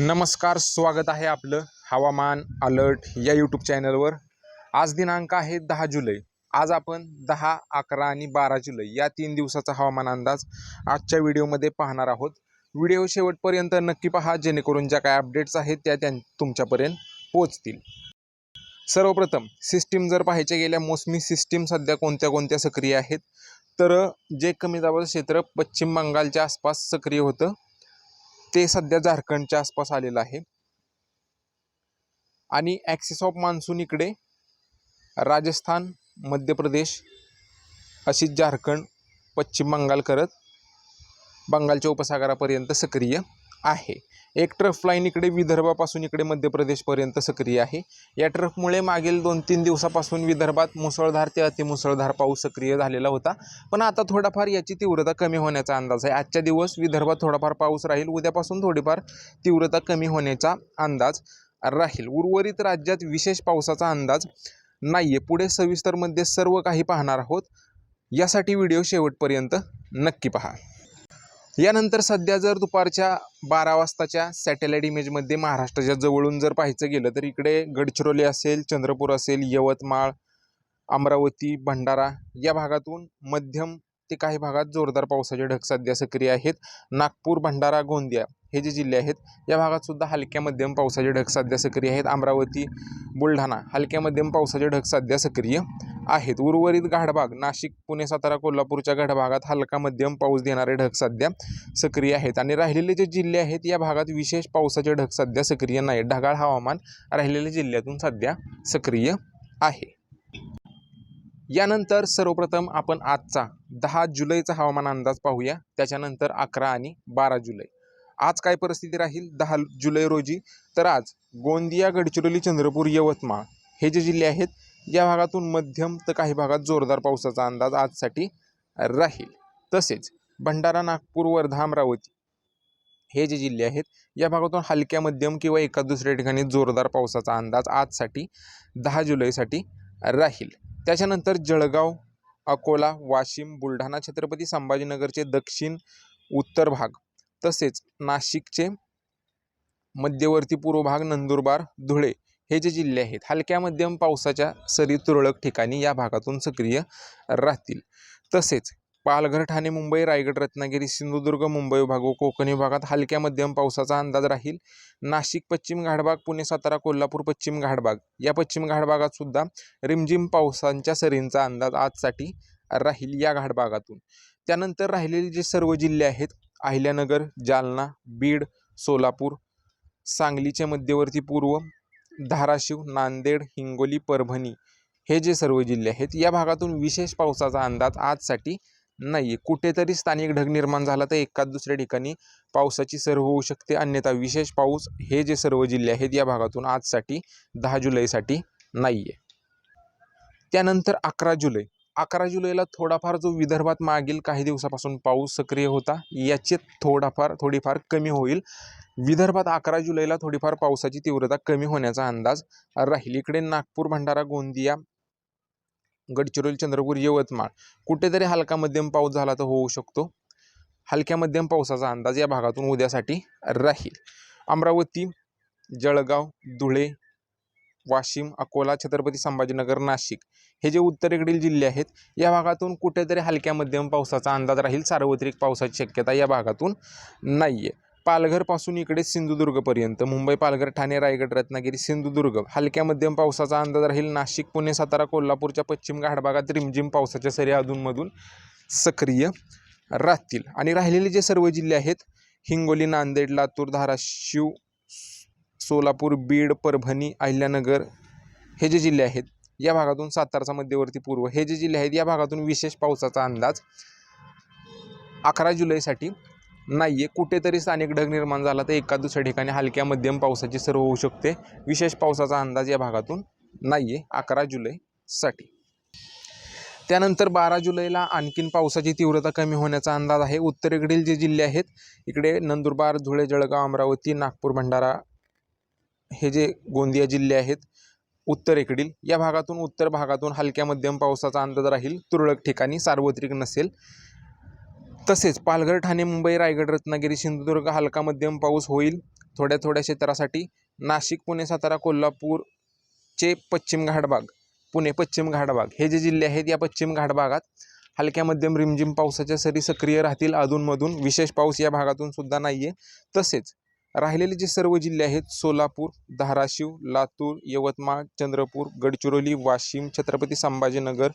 नमस्कार स्वागत आहे आपलं हवामान अलर्ट या यूट्यूब चॅनलवर. आज दिनांक आहे दहा जुलै. आज आपण दहा अकरा आणि बारा जुलै या तीन दिवसाचा हवामान अंदाज आजच्या व्हिडिओमध्ये पाहणार आहोत. व्हिडिओ शेवटपर्यंत नक्की पहा जेणेकरून ज्या काय अपडेट्स आहेत त्या त्यां तुमच्यापर्यंत पोचतील सर्वप्रथम सिस्टीम जर पाहायच्या गेल्या मोसमी सिस्टीम सध्या कोणत्या कोणत्या सक्रिय आहेत? तर जे कमी दाबाचं क्षेत्र पश्चिम बंगालच्या आसपास सक्रिय होतं. ते सध्या झारखंडच्या आसपास आलेलं आहे. आणि ॲक्सिस ऑफ मान्सून इकडे राजस्थान मध्य प्रदेश अशी झारखंड पश्चिम बंगाल करत बंगालच्या उपसागरापर्यंत सक्रिय. आहे. एक ट्रफ लाईन इकडे विदर्भापासून इकडे मध्य प्रदेशपर्यंत सक्रिय आहे. या ट्रफमुळे मागील दोन तीन दिवसापासून विदर्भात मुसळधार ते अतिमुसळधार पाऊस सक्रिय झालेला होता. पण आता थोडाफार याची तीव्रता कमी होण्याचा अंदाज आहे. आजच्या दिवस विदर्भात थोडाफार पाऊस राहील उद्यापासून थोडीफार तीव्रता कमी होण्याचा अंदाज राहील. उर्वरित राज्यात विशेष पावसाचा अंदाज नाही आहे पुढे सविस्तरमध्ये सर्व काही पाहणार आहोत. यासाठी व्हिडिओ शेवटपर्यंत नक्की पहा. यानंतर सध्या जर दुपारच्या बारा वाजताच्या सॅटेलाईट इमेजमध्ये महाराष्ट्राच्या जवळून जर पाहायचं गेलं तर इकडे गडचिरोली असेल चंद्रपूर असेल यवतमाळ अमरावती भंडारा या भागातून मध्यम ते काही भागात जोरदार पावसाचे ढग सध्या सक्रिय आहेत. नागपूर भंडारा गोंदिया हे जे जिल्हे आहेत या भागात सुद्धा हलक्या मध्यम पावसाचे ढग सध्या सक्रिय आहेत. अमरावती बुलढाणा हलक्या मध्यम पावसाचे ढग सध्या सक्रिय आहेत. उर्वरित गाढभाग नाशिक पुणे सातारा कोल्हापूरच्या गाढभागात हलका मध्यम पाऊस देणारे ढग सध्या सक्रिय आहेत. आणि राहिलेले जे जिल्हे आहेत या भागात विशेष पावसाचे ढग सध्या सक्रिय नाही ढगाळ हवामान राहिलेल्या जिल्ह्यातून सध्या सक्रिय आहे. यानंतर सर्वप्रथम आपण आजचा दहा जुलैचा हवामान अंदाज पाहूया. त्याच्यानंतर अकरा आणि बारा जुलै. आज काय परिस्थिती राहील? दहा जुलै रोजी. तर आज गोंदिया गडचिरोली चंद्रपूर यवतमाळ हे जे जिल्हे आहेत या भागातून मध्यम तर काही भागात जोरदार पावसाचा अंदाज आजसाठी राहील. तसेच भंडारा नागपूर वर्धा अमरावती हे जे जिल्हे आहेत या भागातून हलक्या मध्यम किंवा एका दुसऱ्या ठिकाणी जोरदार पावसाचा अंदाज आजसाठी दहा जुलैसाठी राहील. त्याच्यानंतर जळगाव अकोला वाशिम बुलढाणा छत्रपती संभाजीनगरचे दक्षिण उत्तर भाग तसेच नाशिकचे मध्यवर्ती पूर्व भाग नंदुरबार धुळे हे जे जिल्हे आहेत हलक्या मध्यम पावसाच्या सरी तुरळक ठिकाणी या भागातून सक्रिय राहतील. तसेच पालघर ठाणे मुंबई रायगड रत्नागिरी सिंधुदुर्ग मुंबई विभाग व कोकण विभागात हलक्या मध्यम पावसाचा अंदाज राहील. नाशिक पश्चिम घाटभाग पुणे सातारा कोल्हापूर पश्चिम घाटभाग या पश्चिम घाटभागात सुद्धा रिमझिम पावसांच्या सरींचा अंदाज आजसाठी राहील या घाटभागातून त्यानंतर राहिलेले जे सर्व जिल्हे आहेत अहिल्यानगर जालना बीड सोलापूर सांगलीचे मध्यवर्ती पूर्व धाराशिव नांदेड हिंगोली परभणी हे जे सर्व जिल्हे आहेत या भागातून विशेष पावसाचा अंदाज आजसाठी नाही. आहे कुठेतरी स्थानिक ढग निर्माण झाला तर एकाच दुसऱ्या ठिकाणी पावसाची सर होऊ शकते. अन्यथा विशेष पाऊस हे जे सर्व जिल्हे आहेत या भागातून आजसाठी दहा जुलैसाठी नाही आहे त्यानंतर अकरा जुलै. अकरा जुलैला थोडाफार जो विदर्भात मागील काही दिवसापासून पाऊस सक्रिय होता याचे थोडाफार थोडीफार कमी होईल. विदर्भात अकरा जुलैला थोडीफार पावसाची तीव्रता कमी होण्याचा अंदाज राहील. इकडे नागपूर भंडारा गोंदिया गडचिरोली चंद्रपूर यवतमाळ. कुठेतरी हलका मध्यम पाऊस झाला तर होऊ शकतो. हलक्या मध्यम पावसाचा अंदाज या भागातून उद्यासाठी राहील. अमरावती जळगाव धुळे वाशिम अकोला छत्रपती संभाजीनगर नाशिक हे जे उत्तरेकडील जिल्हे आहेत या भागातून कुठेतरी हलक्या मध्यम पावसाचा अंदाज राहील. सार्वत्रिक पावसाची शक्यता या भागातून नाही आहे पालघरपासून इकडे सिंधुदुर्गपर्यंत मुंबई पालघर ठाणे रायगड रत्नागिरी सिंधुदुर्ग. हलक्या मध्यम पावसाचा अंदाज राहील. नाशिक पुणे सातारा कोल्हापूरच्या पश्चिम घाट भागात रिमझिम पावसाच्या सरी अधूनमधून सक्रिय राहतील. आणि राहिलेले जे सर्व जिल्हे आहेत हिंगोली नांदेड लातूर धाराशिव सोलापूर बीड परभणी अहिल्यानगर हे जे जिल्हे आहेत या भागातून सातारचा मध्यवर्ती पूर्व. हे जे जिल्हे आहेत या भागातून विशेष पावसाचा अंदाज अकरा जुलैसाठी नाही आहे कुठेतरी स्थानिक ढग निर्माण झाला तर एका दुसऱ्या ठिकाणी हलक्या मध्यम पावसाची सर्व होऊ शकते. विशेष पावसाचा अंदाज या भागातून नाही आहे अकरा जुलैसाठी त्यानंतर बारा जुलैला आणखीन पावसाची तीव्रता कमी होण्याचा अंदाज आहे. उत्तरेकडील जे जिल्हे आहेत इकडे नंदुरबार धुळे जळगाव अमरावती नागपूर भंडारा हे जे गोंदिया जिल्हे आहेत उत्तरेकडील या भागातून उत्तर भागातून हलक्या मध्यम पावसाचा अंदाज राहील. तुरळक ठिकाणी सार्वत्रिक नसेल. तसेच पालघर ठाणे मुंबई रायगड रत्नागिरी सिंधुदुर्ग हलका मध्यम पाऊस होईल. थोड्या थोड्या क्षेत्रासाठी नाशिक पुणे सातारा कोल्हापूरचे पश्चिम घाटभाग पुणे पश्चिम घाटभाग हे जे जिल्हे आहेत या पश्चिम घाटभागात हलक्या मध्यम रिमझिम पावसाच्या सरी सक्रिय राहतील. अधूनमधून विशेष पाऊस या भागातून सुद्धा नाही आहे तसेच राहिलेले जे सर्व जिल्हे आहेत सोलापूर धाराशिव लातूर यवतमाळ चंद्रपूर गडचिरोली वाशिम छत्रपती संभाजीनगर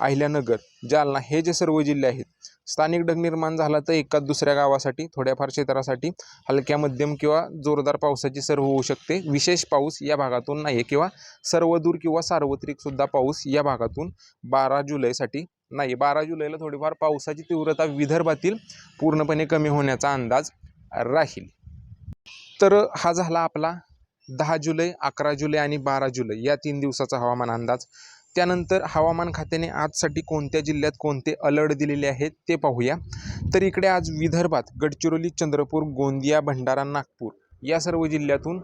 अहिल्यानगर जालना हे जे सर्व जिल्हे आहेत स्थानिक ढग निर्माण झाला तर एकाच दुसऱ्या गावासाठी थोड्याफार क्षेत्रासाठी हलक्या मध्यम किंवा जोरदार पावसाची सर होऊ शकते. विशेष पाऊस या भागातून नाही आहे किंवा सर्वदूर किंवा सार्वत्रिकसुद्धा पाऊस या भागातून बारा जुलैसाठी नाही बारा जुलैला थोडीफार पावसाची तीव्रता विदर्भातील पूर्णपणे कमी होण्याचा अंदाज राहील. तर हा झाला आपला दहा जुलै अकरा जुलै आणि बारा जुलै या तीन दिवसाचा हवामान अंदाज. त्यानंतर हवामान खात्याने आजसाठी कोणत्या जिल्ह्यात कोणते अलर्ट दिलेले आहेत ते पाहूया. तर इकडे आज विदर्भात गडचिरोली चंद्रपूर गोंदिया भंडारा नागपूर या सर्व जिल्ह्यातून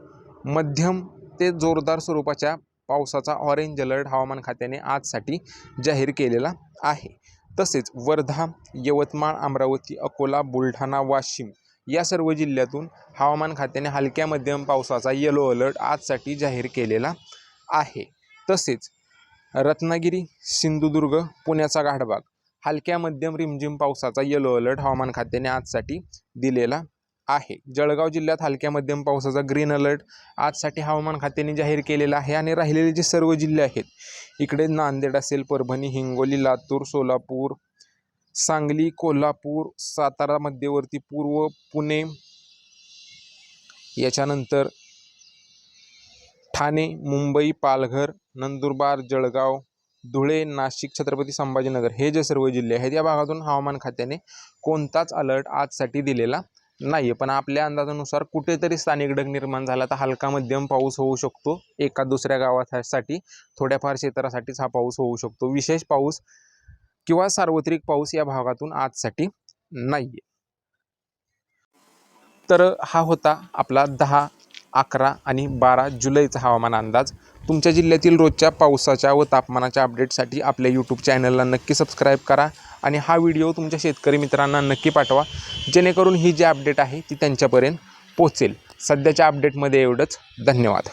मध्यम ते जोरदार स्वरूपाच्या पावसाचा ऑरेंज अलर्ट हवामान खात्याने आजसाठी जाहीर केलेला आहे. तसेच वर्धा यवतमाळ अमरावती अकोला बुलढाणा वाशिम या सर्व जिल्ह्यातून हवामान खात्याने हलक्या मध्यम पावसाचा येलो अलर्ट आजसाठी जाहीर केलेला आहे. तसेच रत्नागिरी सिंधुदुर्ग पुण्याचा घाटभाग हलक्या मध्यम रिमझिम पावसाचा येलो अलर्ट हवामान खात्याने आजसाठी दिलेला आहे. जळगाव जिल्ह्यात हलक्या मध्यम पावसाचा ग्रीन अलर्ट आजसाठी हवामान खात्याने जाहीर केलेला आहे आणि राहिलेले जे सर्व जिल्हे आहेत इकडे नांदेड असेल परभणी हिंगोली लातूर सोलापूर सांगली कोल्हापूर सातारा मध्यवर्ती पूर्व पुणे याच्यानंतर ठाणे मुंबई पालघर नंदुरबार जळगाव धुळे नाशिक छत्रपती संभाजीनगर हे जे सर्व जिल्हे आहेत या भागातून हवामान खात्याने कोणताच अलर्ट आजसाठी दिलेला नाही आहे पण आपल्या अंदाजानुसार कुठेतरी स्थानिक ढग निर्माण झाला तर हलका मध्यम पाऊस होऊ शकतो. एका दुसऱ्या गावासाठी थोड्याफार क्षेत्रासाठीच हा पाऊस होऊ शकतो. विशेष पाऊस किंवा सार्वत्रिक पाऊस या भागातून आजसाठी नाही आहे तर हा होता आपला दहा अकरा आणि बारा जुलैचा हवामान अंदाज. तुमच्या जिल्ह्यातील रोजच्या पावसाच्या व तापमानाच्या अपडेटसाठी आपल्या यूट्यूब चॅनलला नक्की सबस्क्राईब करा आणि हा व्हिडिओ तुमच्या शेतकरी मित्रांना नक्की पाठवा. जेणेकरून ही जी अपडेट आहे ती त्यांच्यापर्यंत पोचेल सध्याच्या अपडेटमध्ये एवढंच. धन्यवाद.